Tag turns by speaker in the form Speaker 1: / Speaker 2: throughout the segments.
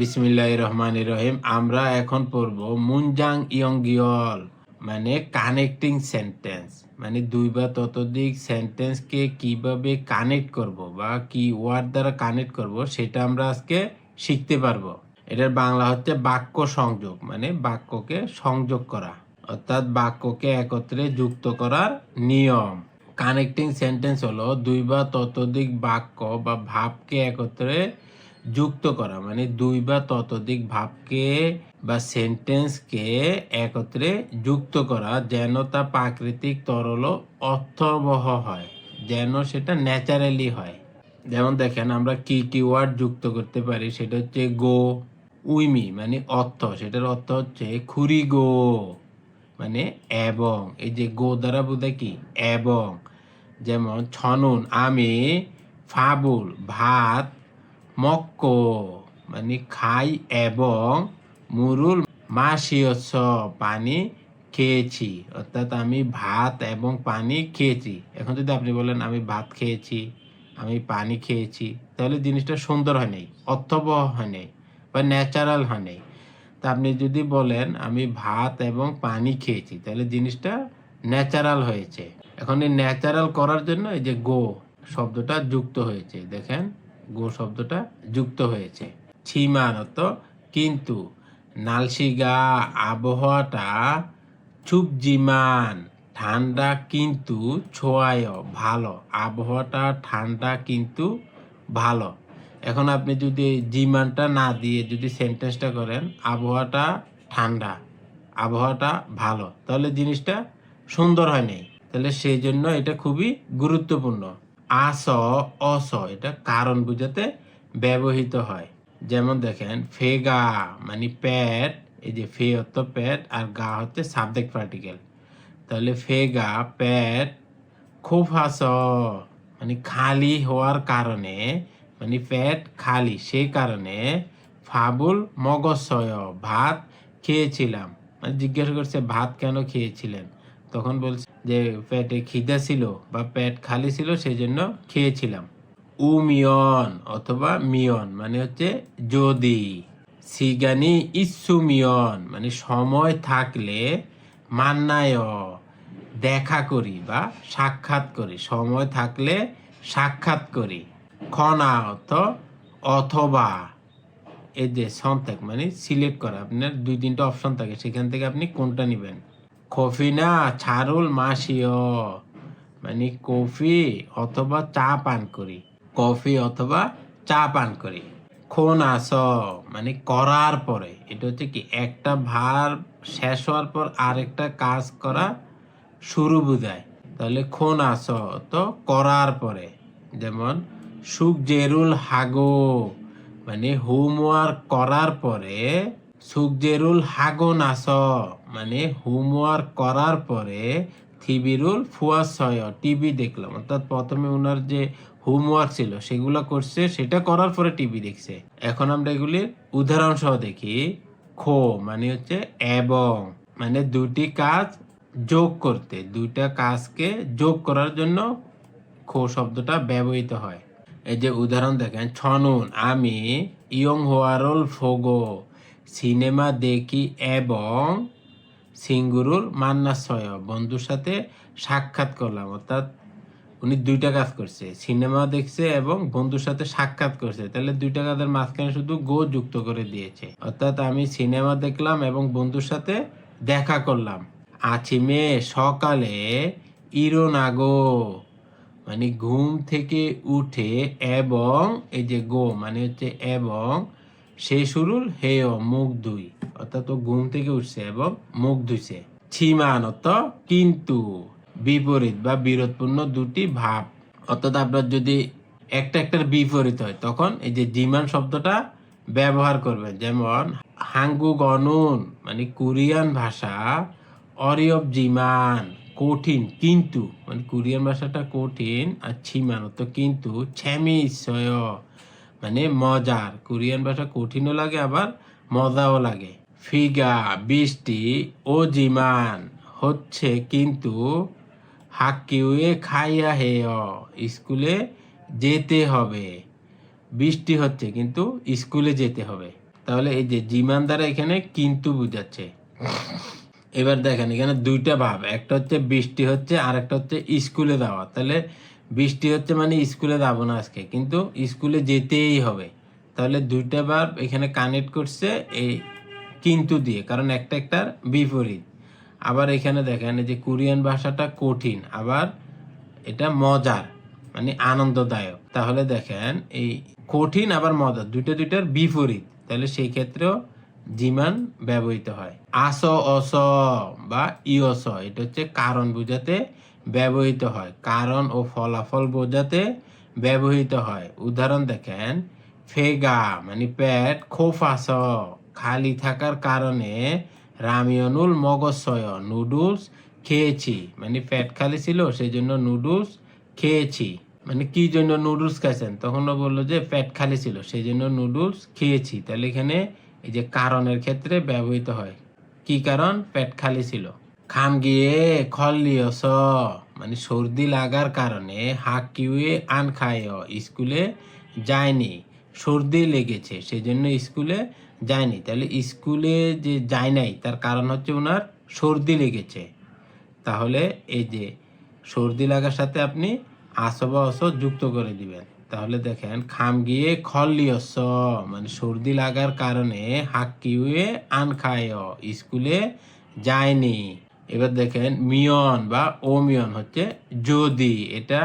Speaker 1: বিসমিল্লাহ রহমান রহিম। আমরা এখন পড়ব মুনজাং ইয়ংগিয়ল মানে কানেক্টিং সেন্টেন্স। মানে দুই বা ততোধিক সেন্টেন্সকে কীভাবে কানেক্ট করব বা কি ওয়ার্ড দ্বারা কানেক্ট করব সেটা আমরা আজকে শিখতে পারব। এটার বাংলা হচ্ছে বাক্য সংযোগ মানে বাক্যকে সংযোগ করা, অর্থাৎ বাক্যকে একত্রে যুক্ত করার নিয়ম। কানেক্টিং সেন্টেন্স হলো দুই বা ততোধিক বাক্য বা ভাবকে একত্রে যুক্ত করা মানে দুই বা ততোধিক ভাবকে বা সেন্টেন্সকে একত্রে যুক্ত করা, যেন তা প্রাকৃতিক তরল অর্থবহ হয়, যেন সেটা ন্যাচারালি হয়। যেমন দেখেন, আমরা কি কি ওয়ার্ড যুক্ত করতে পারি, সেটা হচ্ছে গো, উইমি মানে অর্থ। সেটার অর্থ হচ্ছে খুরি গো মানে এবং। এই যে গো দ্বারা বোঝায় কি? এবং। যেমন, ছনুন, আমি, ফাবুল, ভাত মক্ক মানে খাই এবং মুরুল মাসিয়স পানি খেয়েছি। অর্থাৎ আমি ভাত এবং পানি খেয়েছি। এখন যদি আপনি বলেন, আমি ভাত খেয়েছি, আমি পানি খেয়েছি, তাহলে জিনিসটা সুন্দর হয় নাই, অর্থবহ হয় নাই বা ন্যাচারাল হয় নাই। তা আপনি যদি বলেন, আমি ভাত এবং পানি খেয়েছি, তাহলে জিনিসটা ন্যাচারাল হয়েছে। এখন এই ন্যাচারাল করার জন্য এই যে গো শব্দটা যুক্ত হয়েছে, দেখেন। গো শব্দটা যুক্ত হয়েছে। ছিমানত, কিন্তু নালসিগা আবহাওয়াটা চুপজিমান, ঠান্ডা কিন্তু ছোঁয়ায় ভালো। আবহাওয়াটা ঠান্ডা কিন্তু ভালো। এখন আপনি যদি জিমানটা না দিয়ে যদি সেন্টেন্সটা করেন, আবহাওয়াটা ঠান্ডা, আবহাওয়াটা ভালো, তাহলে জিনিসটা সুন্দর হয় নাই তাহলে সেই জন্য এটা খুবই গুরুত্বপূর্ণ। আস, অস, এটা কারণ বুঝাতে ব্যবহৃত হয়। যেমন দেখেন ফেগা মানে প্যাট, এই যে ফে অর্থ প্যাট, আর গা হচ্ছে সাবজেক্ট পার্টিকেল। তাহলে ফেগা প্যাট, খুব হাস মানে খালি হওয়ার কারণে মানে পেট খালি, সেই কারণে ফাবুল মগজয় ভাত খেয়েছিলাম। মানে জিজ্ঞাসা করছে, ভাত কেন খেয়েছিলেন? তখন বলছে যে পেটে খিদা ছিল বা পেট খালি ছিল সেই জন্য খেয়েছিলাম। উমিয়ন অথবা মিয়ন মানে হচ্ছে যদি। সিগানি ইসুমিয়ন মানে সময় থাকলে মান্নায় দেখা করি বা সাক্ষাৎ করি। সময় থাকলে সাক্ষাৎ করি। খনা অর্থ অথবা। এই যে সন্তাক মানে সিলেক্ট করা। আপনার দুই তিনটা অপশন থাকে, সেখান থেকে আপনি কোনটা নেবেন? কফি না, ছারুল মাসিও। মানে কফি অথবা চা পান করি। কফি অথবা চা পান করি। খন আস মানে করার পরে। এটা হচ্ছে কি, একটা ভার শেষ হওয়ার পর আরেকটা কাজ করা শুরু বোঝায়। তাহলে খন আস, তো করার পরে। যেমন, সুখ জেরুল হাগো। মানে হোমওয়ার্ক করার পরে সুখজেরুল হাগো নাস মানে হোমওয়ার্ক করার পরে থিবিরুল ফুয়াশয়, টিভি দেখলাম। অর্থাৎ প্রথমে ওনার যে হোমওয়ার্ক ছিল, সেগুলো করছে, সেটা করার পরে টিভি দেখছে। এখন আমরা এগুলির উদাহরণ সহ দেখি। খো মানে হচ্ছে এবং মানে দুটি কাজ যোগ করতে, দুইটা কাজকে যোগ করার জন্য খো শব্দটা ব্যবহৃত হয়। এই যে উদাহরণ দেখেন, ছনুন, আমি ইয়ং হোয়ারল ফোগো সিনেমা দেখি এবং সিঙ্গুরুল মান্নাসয় বন্ধুর সাথে সাক্ষাৎ করলাম। অর্থাৎ উনি দুইটা কাজ করছে, সিনেমা দেখছে এবং বন্ধুর সাথে সাক্ষাৎ করছে। তাহলে দুইটা কাজের মাঝখানে শুধু গো যুক্ত করে দিয়েছে। অর্থাৎ আমি সিনেমা দেখলাম এবং বন্ধুর সাথে দেখা করলাম। আছি মেয়ে সকালে ইরোনাগো মানে ঘুম থেকে উঠে এবং এই যে গো মানে হচ্ছে এবং সে শুরুল হেয় মুখ ধুই অর্থাৎ ঘুম থেকে উঠছে এবং মুখ ধুইছে। ছিমান কিন্তু বিপরীত বা বিরোধপূর্ণ দুটি ভাব। অর্থাৎ আপনার যদি একটা একটার বিপরীত হয়, তখন এই যে জিমান শব্দটা ব্যবহার করবেন, যেমন হাঙ্গু গনুন মানে কোরিয়ান ভাষা অরিয়ব জিমান কঠিন কিন্তু মানে কোরিয়ান ভাষাটা কঠিন আর ছিমান কিন্তু ছ্যামিসয় মানে মজার। কোরিয়ান ভাষা কঠিনও লাগে, আবার মজাও লাগে। ফিগা, বৃষ্টি ও জিমান হচ্ছে কিন্তু হাক্কিউয়ে খাইয়া হেয়, স্কুলে যেতে হবে। বৃষ্টি হচ্ছে কিন্তু স্কুলে যেতে হবে। তাহলে এই যে জিমান দ্বারা এখানে কিন্তু বুঝাচ্ছে। এবার দেখেন এখানে দুইটা ভাব, একটা হচ্ছে বৃষ্টি হচ্ছে আর একটা হচ্ছে স্কুলে যাওয়া। তাহলে বৃষ্টি হচ্ছে মানে স্কুলে যাব না আজকে। কিন্তু স্কুলে যেতেই হবে। তাহলে দুইটা বার এখানে কানেক্ট করছে এই কিন্তু দিয়ে, কারণ একটা একটার বিপরীত। আবার এখানে দেখেন যে কোরিয়ান ভাষাটা কঠিন, আবার এটা মজার মানে আনন্দদায়ক। তাহলে দেখেন এই কঠিন আবার মজার, দুইটা দুইটার বিপরীত। তাহলে সেই ক্ষেত্রেও জিমান ব্যবহৃত হয়। আস, অস বা ইয়স, এটা হচ্ছে কারণ বোঝাতে ব্যবহৃত হয়। কারণ ও ফলাফল বোঝাতে ব্যবহৃত হয়। উদাহরণ দেখেন, ফেগা মানে পেট খোফাস খালি থাকার কারণে রামিয়নুল মগজসয় নুডলস খেয়েছি। মানে পেট খালি ছিল সেই জন্য নুডলস খেয়েছি। মানে কি জন্য নুডলস খাইছেন? তখন বলল যে পেট খালি ছিল সেই জন্য নুডলস খেয়েছি। তাহলে এখানে এই যে কারণের ক্ষেত্রে ব্যবহৃত হয়। কি কারণ? পেট খালি ছিল। খাম গিয়ে খলিয়স মানে সর্দি লাগার কারণে হাক কিউয়ে আন খায় স্কুলে যায়নি। সর্দি লেগেছে সেই জন্য স্কুলে যায়নি। তাহলে স্কুলে যে যায় নাই, তার কারণ হচ্ছে ওনার সর্দি লেগেছে। তাহলে এই যে সর্দি লাগার সাথে আপনি আসবা অস যুক্ত করে দিবেন। তাহলে দেখেন খাম গিয়ে খলিয়স মানে সর্দি লাগার কারণে হাক্কিউয়ে আন খায় স্কুলে যায়নি। এবার দেখেন মিয়ন বা অমিয়ন হচ্ছে যদি এটা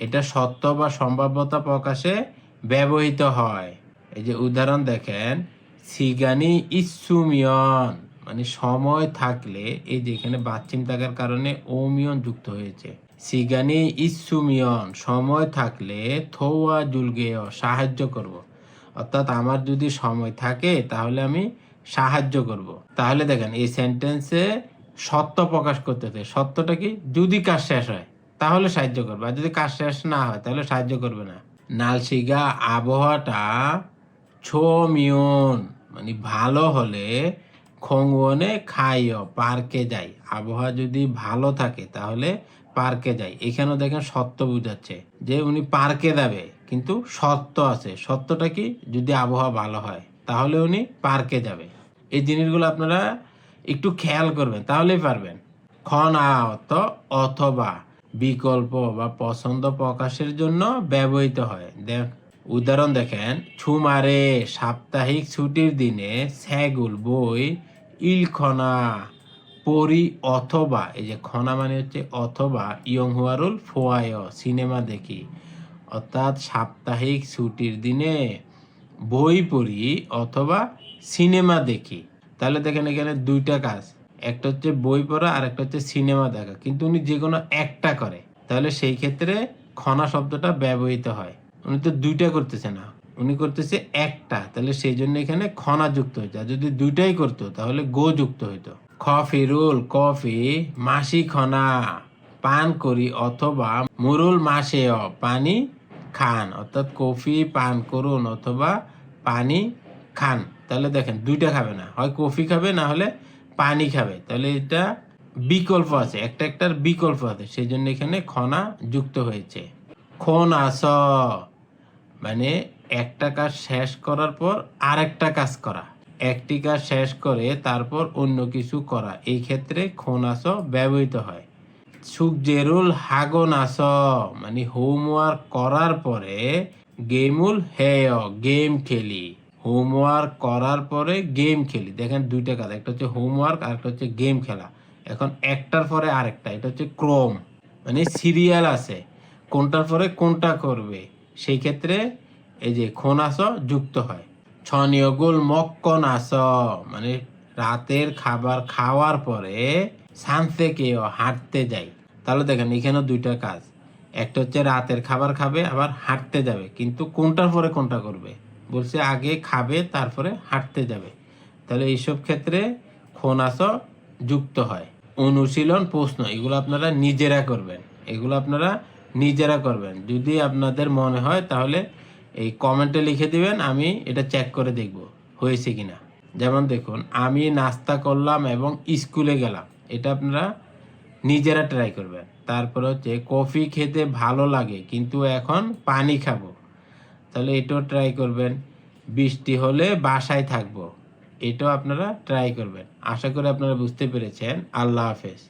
Speaker 1: এটা সত্য বা সম্ভাব্যতা প্রকাশে ব্যবহৃত হয় এই যে উদাহরণ দেখেন, সিগানি ইসুমিয়ন মানে সময় থাকলে, এই যে এখানে বাচ্চিম থাকার কারণে ওমিয়ন যুক্ত হয়েছে সিগানি ইসুমিয়ন সময় থাকলে থোয়া জুলগেয়, সাহায্য করব। অর্থাৎ আমার যদি সময় থাকে, তাহলে আমি সাহায্য করব। তাহলে দেখেন, এই সেন্টেন্সে সত্য প্রকাশ করতেছে সত্যটা কি? যদি কাজ শেষ হয়, তাহলে সাহায্য করবে। আর যদি কাজ শেষ না হয়, তাহলে সাহায্য করবে না। নালসিগা আবহাওয়াটা ছোমিয়ন মানে ভালো হলে খংবনে খাইও, পার্কে যাই। আবহাওয়া যদি ভালো থাকে, তাহলে পার্কে যাই। এখানেও দেখেন সত্য বুঝাচ্ছে যে উনি পার্কে যাবে, কিন্তু সত্য আছে। সত্যটা কি? যদি আবহাওয়া ভালো হয়, তাহলে উনি পার্কে যাবে। এই জিনিসগুলো আপনারা একটু খেয়াল করবেন, তাহলেই পারবেন। আহত অথবা বিকল্প বা পছন্দ প্রকাশের জন্য ব্যবহৃত হয়। দেখ, উদাহরণ দেখেন ছুমারে সাপ্তাহিক ছুটির দিনে স্যাগুল বই ইলখনা পরি অথবা, এই যে খনা মানে হচ্ছে অথবা, ইয়ংহুয়ারুল ফোয়ায় সিনেমা দেখি। অর্থাৎ সাপ্তাহিক ছুটির দিনে বই পড়ি অথবা সিনেমা দেখি। তাহলে দেখেন এখানে দুইটা কাজ। একটা হচ্ছে বই পড়া, আর একটা হচ্ছে সিনেমা দেখা। কিন্তু উনি যে কোনো একটা করে। তাহলে সেই ক্ষেত্রে খনা শব্দটা ব্যবহৃত হয়। উনি তো দুইটা করতেছে না। উনি করতেছে একটা। তাহলে সেই জন্য এখানে খনা যুক্ত হয়েছে আর যদি দুইটাই করতো, তাহলে গো যুক্ত হইতো। খফিরুল কফি মাসি খনা পান করি অথবা মুরুল মাসেও পানি খান। অর্থাৎ কফি পান করুন অথবা পানি খান। তাহলে দেখেন, দুইটা খাবে না। হয় কফি খাবে, না হলে পানি খাবে। তাহলে এটা বিকল্প আছে, একটা একটার বিকল্প আছে। সেই জন্য এখানে খনা যুক্ত হয়েছে। খন আস মানে একটা কাজ শেষ করার পর আরেকটা কাজ করা। একটি কাজ শেষ করে তারপর অন্য কিছু করা। এই ক্ষেত্রে খন আস ব্যবহৃত হয়। সুকজেরুল হাগন আস মানে হোমওয়ার্ক করার পরে গেমুল হেয়, গেম খেলি। হোমওয়ার্ক করার পরে গেম খেলি। দেখেন দুইটা কাজ, একটা হচ্ছে হোমওয়ার্ক আর একটা হচ্ছে গেম খেলা। এখন একটার পরে আরেকটা, এটা হচ্ছে ক্রম। মানে সিরিয়াল আছে, কোনটার পরে কোনটা করবে, সেই ক্ষেত্রে এই যে খোনাস যুক্ত হয়। ছনিয়গুল মক্কনাস মানে রাতের খাবার খাওয়ার পরে সানসে কেউ হাঁটতে যাই তাহলে দেখেন এখানেও দুইটা কাজ, একটা হচ্ছে রাতের খাবার খাবে, আবার হাঁটতে যাবে, কিন্তু কোনটার পরে কোনটা করবে? বলছে, আগে খাবে, তারপরে হাঁটতে যাবে। তাহলে এইসব ক্ষেত্রে খোনাস যুক্ত হয়। অনুশীলন প্রশ্ন, এগুলো আপনারা নিজেরা করবেন। এগুলো আপনারা নিজেরা করবেন। যদি আপনাদের মনে হয়, তাহলে এই কমেন্টে লিখে দিবেন, আমি এটা চেক করে দেখব, হয়েছে কি না যেমন দেখুন, আমি নাস্তা করলাম এবং স্কুলে গেলাম। এটা আপনারা নিজেরা ট্রাই করবেন। তারপর হচ্ছে, কফি খেতে ভালো লাগে, কিন্তু এখন পানি খাব। তাহলে এটাও ট্রাই করবেন। বৃষ্টি হলে বাসায় থাকব। এটাও আপনারা ট্রাই করবেন। আশা করি আপনারা বুঝতে পেরেছেন। আল্লাহ হাফেজ।